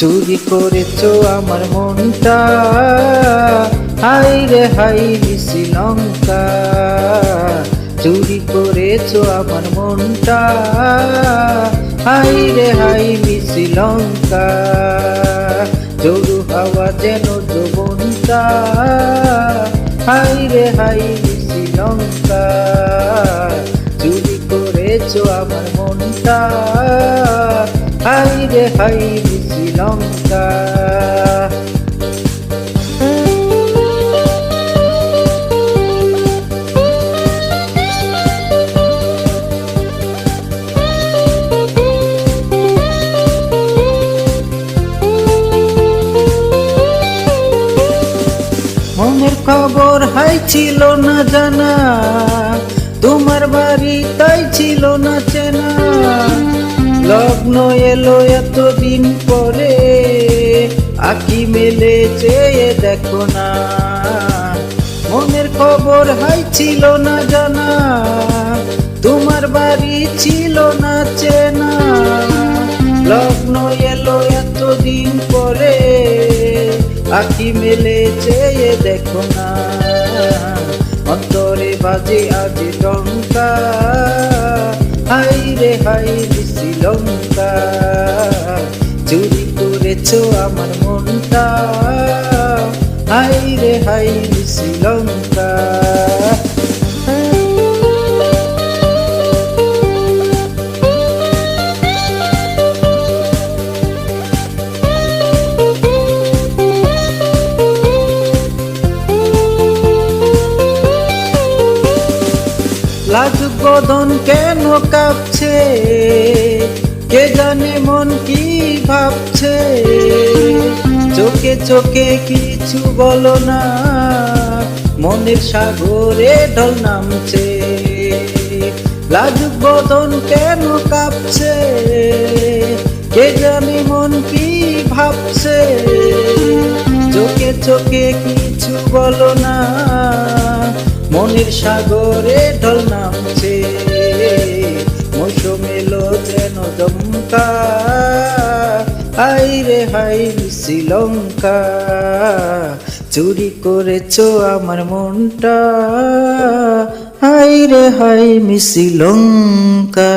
চুরি করেছ আমার মনটা। হাই রে হাই শ্রীলঙ্কা। চুরি করেছ আমার মনটা। হাই রে হাই শ্রীলঙ্কা। জরু হাওয়া যেন যৌবনটা। হাই রে হাই শ্রীলঙ্কা। চুরি করেছ আমার মনটা। হাই রে হাই শ্রীলঙ্কা খবর হাই ছিল না জানা তোমার বাড়ি তাই ছিল না লগ্ন এলো এতদিন পরে, আকি মেলে চেয়ে দেখো না। মনের খবর হাই ছিল না জানা, তোমার বাড়ি ছিল না চেনা। লগ্ন এলো এতদিন পরে আখি মেলে চেয়ে দেখো না। অন্তরে বাজে আজ লঙ্কা। হাই রে হাই শ্রীলঙ্কা। চুরি করেছ আমার মনটা। হাই রে হাই শ্রীলঙ্কা। লাজুক বদন কেন কাঁপছে? কে জানে মন কি ভাবছে? চোখে চোখে কিছু বলো না, মনের সাগরে ঢল নামছে। লাজুক বদন কেন কাঁপছে? কে জানে মন কি ভাবছে? চোখে চোখে কিছু বলো না মনের সাগরে ঢল নামছে। মৌসুম এলো যেন দমকা হাই রে হাই শ্রীলঙ্কা। চুরি করেছ আমার মনটা। হাই রে হাই শ্রীলঙ্কা।